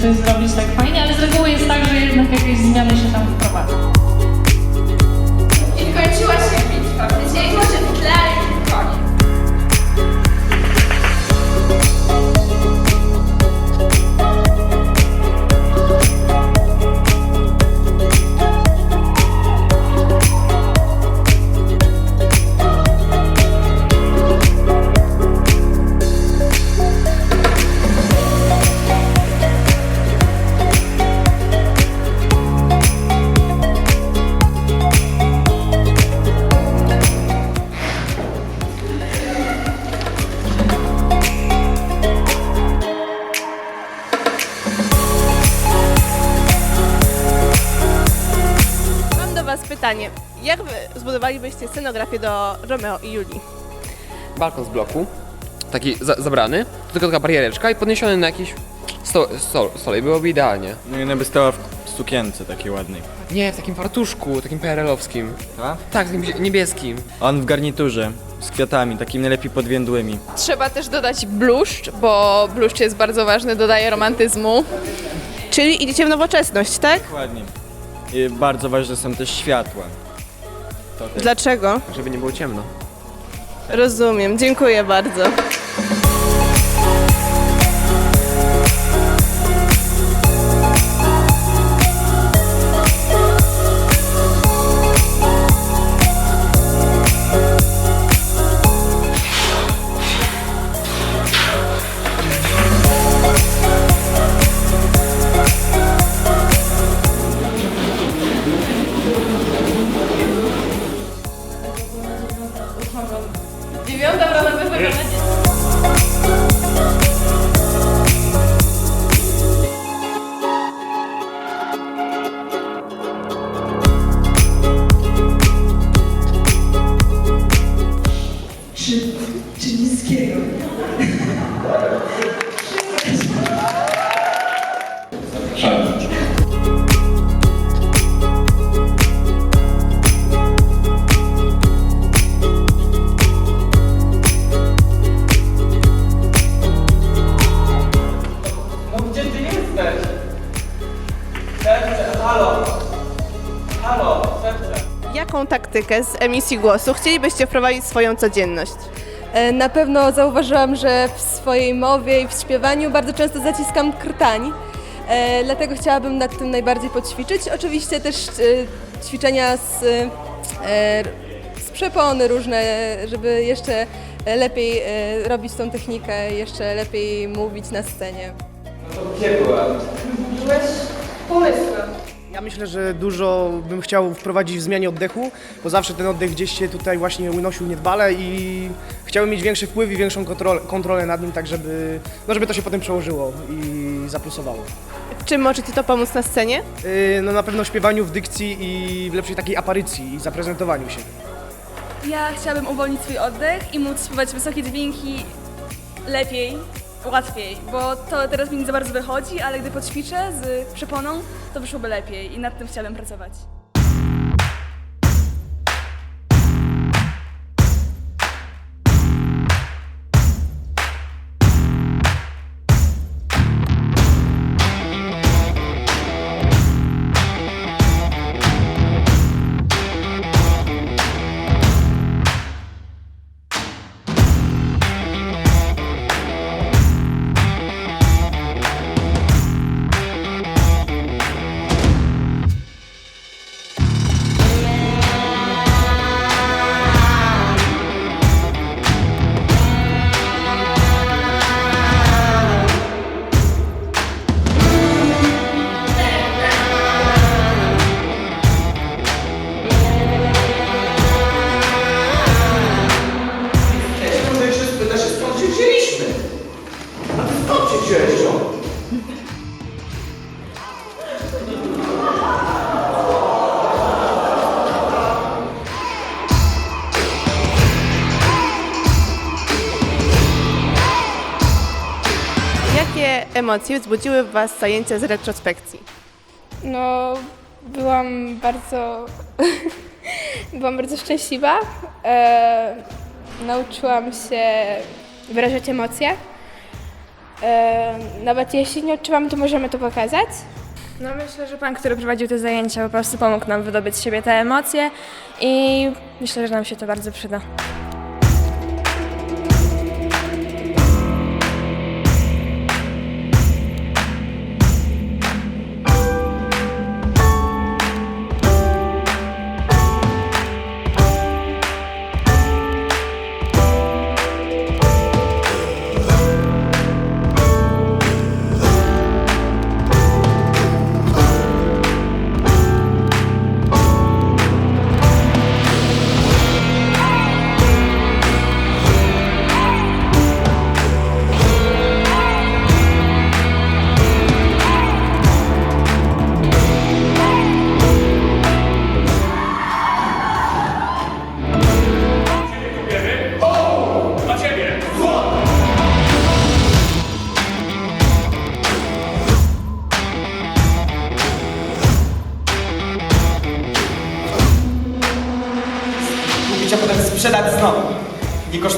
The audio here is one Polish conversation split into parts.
coś zrobić tak fajnie, ale z reguły jest tak, że jednak jakieś zmiany się tam wprowadza. Pytanie. Jak Wy zbudowalibyście scenografię do Romeo i Julii? balkon z bloku, taki za, zabrany, tylko taka bariereczka i podniesiony na jakiś sto, sto, stole i byłoby idealnie. No i ona by stała w sukience takiej ładnej. Nie, w takim fartuszku, takim PRL-owskim. Tak? Tak, takim niebieskim. On w garniturze, z kwiatami, takimi najlepiej podwiędłymi. Trzeba też dodać bluszcz, bo bluszcz jest bardzo ważny, dodaje romantyzmu. Czyli idziecie w nowoczesność, tak? Dokładnie. I bardzo ważne są też światła. To też. Dlaczego? Żeby nie było ciemno. Rozumiem, dziękuję bardzo. Всем доброго, доброго, доброго. Jaką taktykę z emisji głosu chcielibyście wprowadzić w swoją codzienność? E, Na pewno zauważyłam, że w swojej mowie i w śpiewaniu bardzo często zaciskam krtań. E, dlatego chciałabym nad tym najbardziej poćwiczyć. Oczywiście też e, ćwiczenia z, z przepony różne, żeby jeszcze lepiej robić tą technikę, jeszcze lepiej mówić na scenie. No to gdzie byłaś? Byłeś pomysłem. Ja myślę, że dużo bym chciał wprowadzić w zmianie oddechu, bo zawsze ten oddech gdzieś się tutaj właśnie unosił niedbale i chciałbym mieć większy wpływ i większą kontrolę, kontrolę nad nim, tak żeby, no żeby to się potem przełożyło i zaplusowało. W czym może Ci to pomóc na scenie? Yy, no na pewno w śpiewaniu, w dykcji i w lepszej takiej aparycji i zaprezentowaniu się. Ja chciałabym uwolnić swój oddech i móc śpiewać wysokie dźwięki lepiej, łatwiej, bo to teraz mi nie za bardzo wychodzi, ale gdy poćwiczę z przeponą, to wyszłoby lepiej i nad tym chciałabym pracować. Jakie emocje wzbudziły w Was zajęcia z retrospekcji? No, byłam bardzo, byłam bardzo szczęśliwa. E, nauczyłam się wyrażać emocje. E, nawet jeśli nie odczuwamy, to możemy to pokazać. No myślę, że pan, który prowadził te zajęcia po prostu pomógł nam wydobyć z siebie te emocje i myślę, że nam się to bardzo przyda.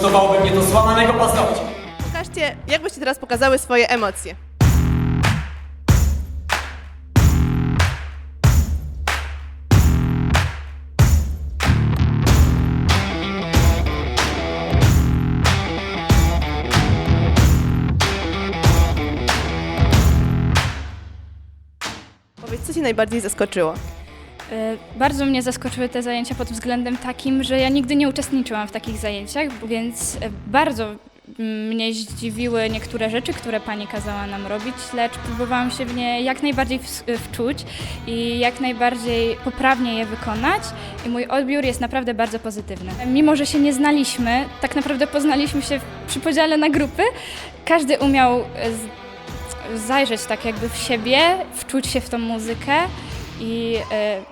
Kosztowałoby mnie to złamanego paznokcia. Pokażcie, teraz pokazały swoje emocje. Powiedz, co Cię najbardziej zaskoczyło? E, Bardzo mnie zaskoczyły te zajęcia pod względem takim, że ja nigdy nie uczestniczyłam w takich zajęciach, więc e, bardzo mnie zdziwiły niektóre rzeczy, które pani kazała nam robić, lecz próbowałam się w nie jak najbardziej ws- wczuć i jak najbardziej poprawnie je wykonać i mój odbiór jest naprawdę bardzo pozytywny. Mimo, że się nie znaliśmy, tak naprawdę poznaliśmy się przy podziale na grupy, każdy umiał e, zajrzeć tak jakby w siebie, wczuć się w tą muzykę i e,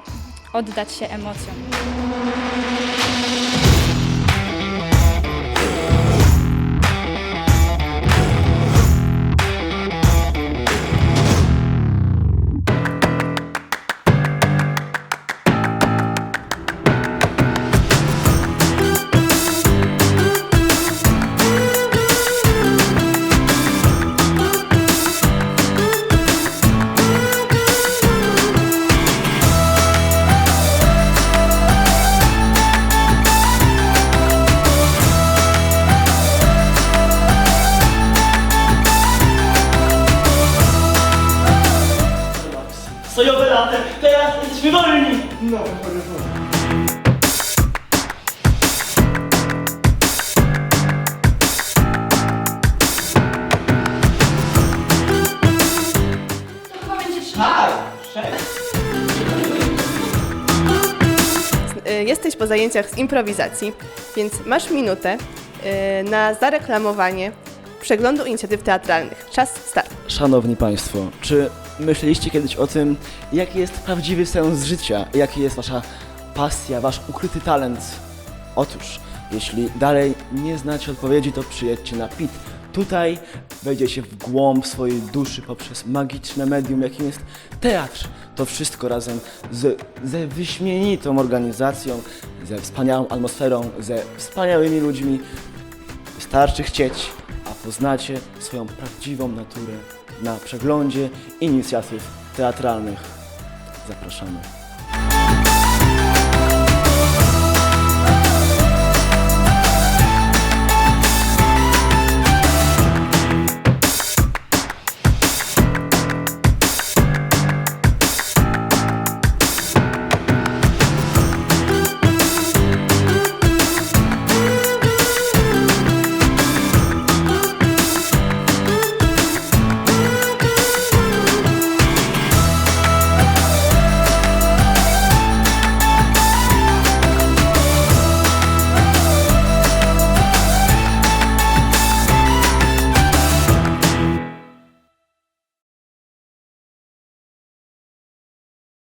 oddać się emocjom. Sojowy latem, teraz jesteśmy wolni! No, Tak. Y, Jesteś po zajęciach z improwizacji, więc masz minutę y, na zareklamowanie przeglądu inicjatyw teatralnych. Czas start. Szanowni Państwo, czy myśleliście kiedyś o tym, jaki jest prawdziwy sens życia, jaki jest Wasza pasja, Wasz ukryty talent? Otóż, jeśli dalej nie znacie odpowiedzi, to przyjedźcie na PIT. Tutaj wejdziecie w głąb swojej duszy poprzez magiczne medium, jakim jest teatr. To wszystko razem z, ze wyśmienitą organizacją, ze wspaniałą atmosferą, ze wspaniałymi ludźmi. Wystarczy chcieć, poznacie swoją prawdziwą naturę na przeglądzie inicjatyw teatralnych. Zapraszamy.